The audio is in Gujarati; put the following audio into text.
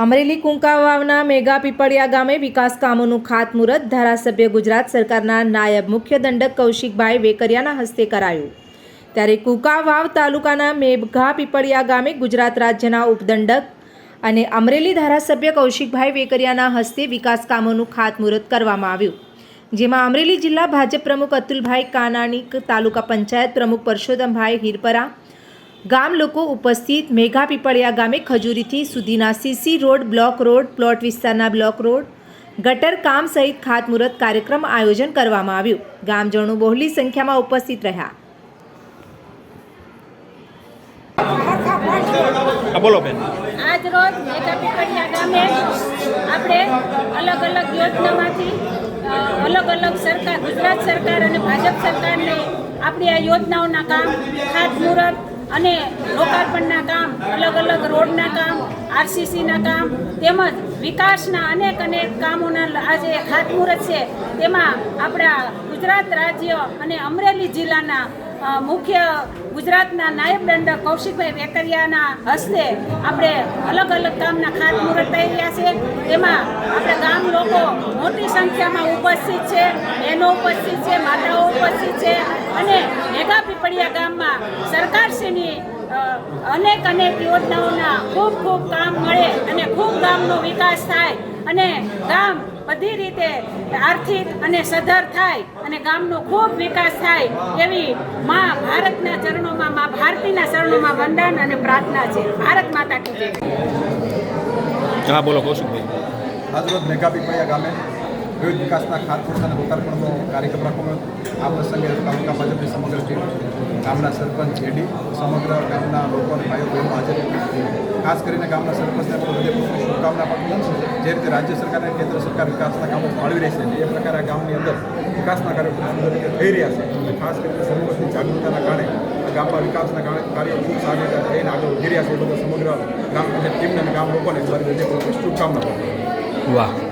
અમરેલી કુંકાવાવના મેગા પીપળિયા ગામે વિકાસ કામોનું ખાતમુહૂર્ત. ધારાસભ્ય ગુજરાત સરકારના નાયબ મુખ્ય દંડક કૌશિકભાઈ વેકરિયાના હસ્તે કરાયું. ત્યારે કુંકાવાવ તાલુકાના મેઘા પીપળિયા ગામે ગુજરાત રાજ્યના ઉપદંડક અને અમરેલી ધારાસભ્ય કૌશિકભાઈ વેકરિયાના હસ્તે વિકાસ કામોનું ખાતમુહૂર્ત કરવામાં આવ્યું. જેમાં અમરેલી જિલ્લા ભાજપ પ્રમુખ અતુલભાઈ કાનાણી તાલુકા પંચાયત પ્રમુખ પરસોત્તમભાઈ હિરપરા ગામ લોકો ઉપસ્થિત મેઘા પીપળિયા ગામે ખજૂરીથી સુધીના CC road block road plot વિસ્તારના બ્લોક રોડ ગટર કામ સહિત ખાતમુહૂર્ત કાર્યક્રમ આયોજન કરવામાં આવ્યું. ગામજનો બહોળી સંખ્યામાં ઉપસ્થિત રહ્યા. બોલો બેન. આજ રોજ મેઘા પીપળિયા ગામે આપણે અલગ અલગ યોજનામાંથી અલગ અલગ સરકાર ગુજરાત સરકાર અને ભાજપ સરકારને આપણી આ યોજનાઓના કામ ખાતમુહૂર્ત અને લોકાર્પણના કામ, અલગ અલગ રોડના કામ, આરસીસીના કામ, તેમજ વિકાસના અનેક અનેક કામોના આજે ખાતમુહૂર્ત છે. તેમાં આપણા ગુજરાત રાજ્ય અને અમરેલી જિલ્લાના મુખ્ય ગુજરાતના નાયબ દંડક કૌશિકભાઈ વેકરિયાના હસ્તે આપણે અલગ અલગ કામના ખાતમુહૂર્ત થઈ રહ્યા છે. તેમાં આપણા ગામ લોકો મોટી સંખ્યામાં ઉપસ્થિત છે બહેનો ઉપસ્થિત છે, માતાઓ ઉપસ્થિત છે અને ભેગા પીપળિયા ગામમાં સરકારશ્રીની અનેક અનેક યોજનાઓના ખૂબ ખૂબ કામ મળે અને ખૂબ ગામનો વિકાસ થાય અને ગામ બધી રીતે આર્થિક અને સધર થાય અને ગામનો ખૂબ વિકાસ થાય એવી મા ભારતના ચરણોમાં મા ભારતીના ચરણોમાં વંદન અને પ્રાર્થના છે. ભારત માતા કી જય. હા બોલો કૌશિકભાઈ. આજરોજ મેઘા પીપળિયા ગામે વિવિધ વિકાસના ખાતમુહૂર્ત અને લોકાર્પણનો કાર્યક્રમ રાખવામાં. આ પ્રસંગે તાલુકા ભાજપની સમગ્ર ટીમ, ગામના સરપંચ એડી સમગ્ર ગામના લોકો અને ભાઈઓ બહેનો હાજર ખાસ કરીને ગામના સરપંચને પણ હૃદયપૂર્વક શુભકામના પાઠવું જે રીતે રાજ્ય સરકાર અને કેન્દ્ર સરકાર વિકાસના કામો ફાળવી રહી છે, એ પ્રકારે ગામની અંદર વિકાસના કાર્યો રીતે થઈ રહ્યા છે. ખાસ કરીને સરપંચની જાગૃતતાના કારણે ગામના વિકાસના કારણે કાર્યો ખૂબ સારી રીતે થઈને આગળ વધી રહ્યા છે. એ બધા સમગ્ર ગ્રામ પંચાયત ટીમને અને ગામ લોકોને મારી હૃદયપૂર્વક શુભકામના પાઠવું વાહ.